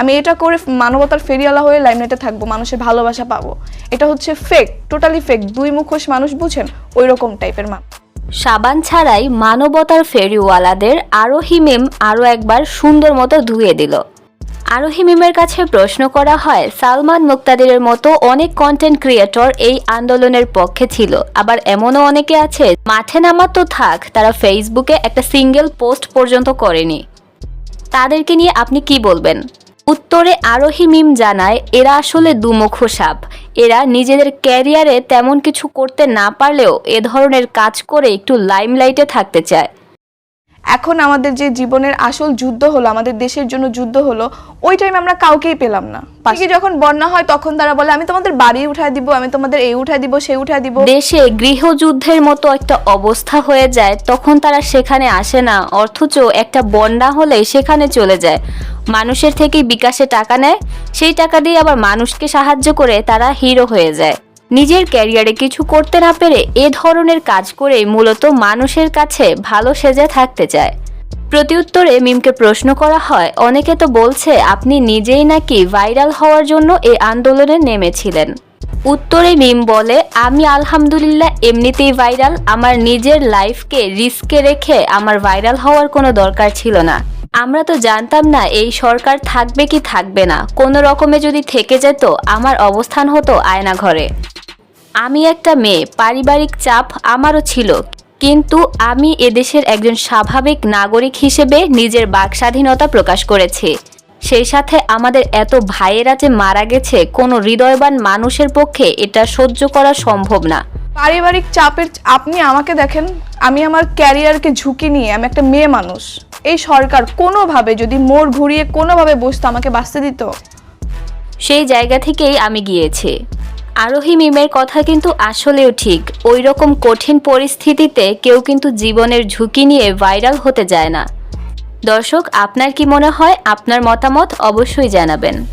আমি এটা করে মানবতার ফেরিওয়ালা হয়ে লাইমলাইটে থাকব, মানুষের ভালোবাসা পাবো। এটা হচ্ছে ফেক টোটালি ফেক দুই মুখোশ মানুষ বুঝেন ওই রকম টাইপের মানুষ সাবান ছাড়াই মানবতার ফেরিওয়ালাদের আরোহী মেম আরও একবার সুন্দর মতো ধুয়ে দিল। আরোহী মিমের কাছে প্রশ্ন করা হয়, সালমান মুক্তাদিরের মতো অনেক কন্টেন্ট ক্রিয়েটর এই আন্দোলনের পক্ষে ছিল। আবার এমনও অনেকে আছে, মাঠে নামা তো থাক, তারা ফেসবুকে একটা সিঙ্গেল পোস্ট পর্যন্ত করেনি। তাদেরকে নিয়ে আপনি কি বলবেন? উত্তরে আরোহী মিম জানায়, এরা আসলে দুমুখো সাপ। এরা নিজেদের ক্যারিয়ারে তেমন কিছু করতে না পারলেও এ ধরনের কাজ করে একটু লাইমলাইটে থাকতে চায়। এখন আমাদের যে জীবনের আসল যুদ্ধ হলো আমাদের দেশের জন্য যুদ্ধ হলো ওই টাইম আমরা কাউকেই পেলাম না। পাশে যখন বন্যা হয় তখন তারা বলে আমি তোমাদের বাড়ি উঠায় দিব আমি তোমাদের এই উঠায় দিব সেই উঠায় দিব। দেশে গৃহযুদ্ধের মতো একটা অবস্থা হয়ে যায় তখন তারা সেখানে আসে না। অথচ একটা বন্যা হলে সেখানে চলে যায়। মানুষের থেকে বিকাশে টাকা নেয় সেই টাকা দিয়ে আবার মানুষকে সাহায্য করে তারা হিরো হয়ে যায়। নিজের ক্যারিয়ারে কিছু করতে না পেরে এ ধরনের কাজ করে মূলত মানুষের কাছে ভালো সেজে থাকতে চায়। প্রতিউত্তরে মিমকে প্রশ্ন করা হয়, অনেকে তো বলছে আপনি নিজেই নাকি ভাইরাল হওয়ার জন্য এই আন্দোলনে নেমেছিলেন। উত্তরে মিম বলে, আমি আলহামদুলিল্লাহ এমনিতেই ভাইরাল, আমার নিজের লাইফকে রিস্কে রেখে আমার ভাইরাল হওয়ার কোনো দরকার ছিল না। আমরা তো জানতাম না এই সরকার থাকবে কি থাকবে না, কোনো রকমে যদি থেকে যেত আমার অবস্থান হতো আয়না ঘরে আমি একটা মেয়ে পারিবারিক চাপ আমারও ছিল কিন্তু আমি এদেশের একজন স্বাভাবিক নাগরিক হিসেবে নিজের বাক স্বাধীনতা প্রকাশ করেছি। সেই সাথে আমাদের এত ভাইয়েরা যে মারা গেছে কোনো হৃদয়বান মানুষের পক্ষে এটা সহ্য করা সম্ভব না। পারিবারিক চাপের আপনি আমাকে দেখেন আমি আমার ক্যারিয়ারকে ঝুঁকি নিয়ে আমি একটা মেয়ে মানুষ। এই সরকার কোনোভাবে যদি মোড় ঘুরিয়ে কোনোভাবে বসতো আমাকে বাঁচতে দিত? সেই জায়গা থেকেই আমি গিয়েছি। আরোহী মিমের কথা কিন্তু আসলেও ঠিক। ওই রকম কঠিন পরিস্থিতিতে কেউ কিন্তু জীবনের ঝুঁকি নিয়ে ভাইরাল হতে যায় না। দর্শক, আপনার কি মনে হয়? আপনার মতামত অবশ্যই জানাবেন।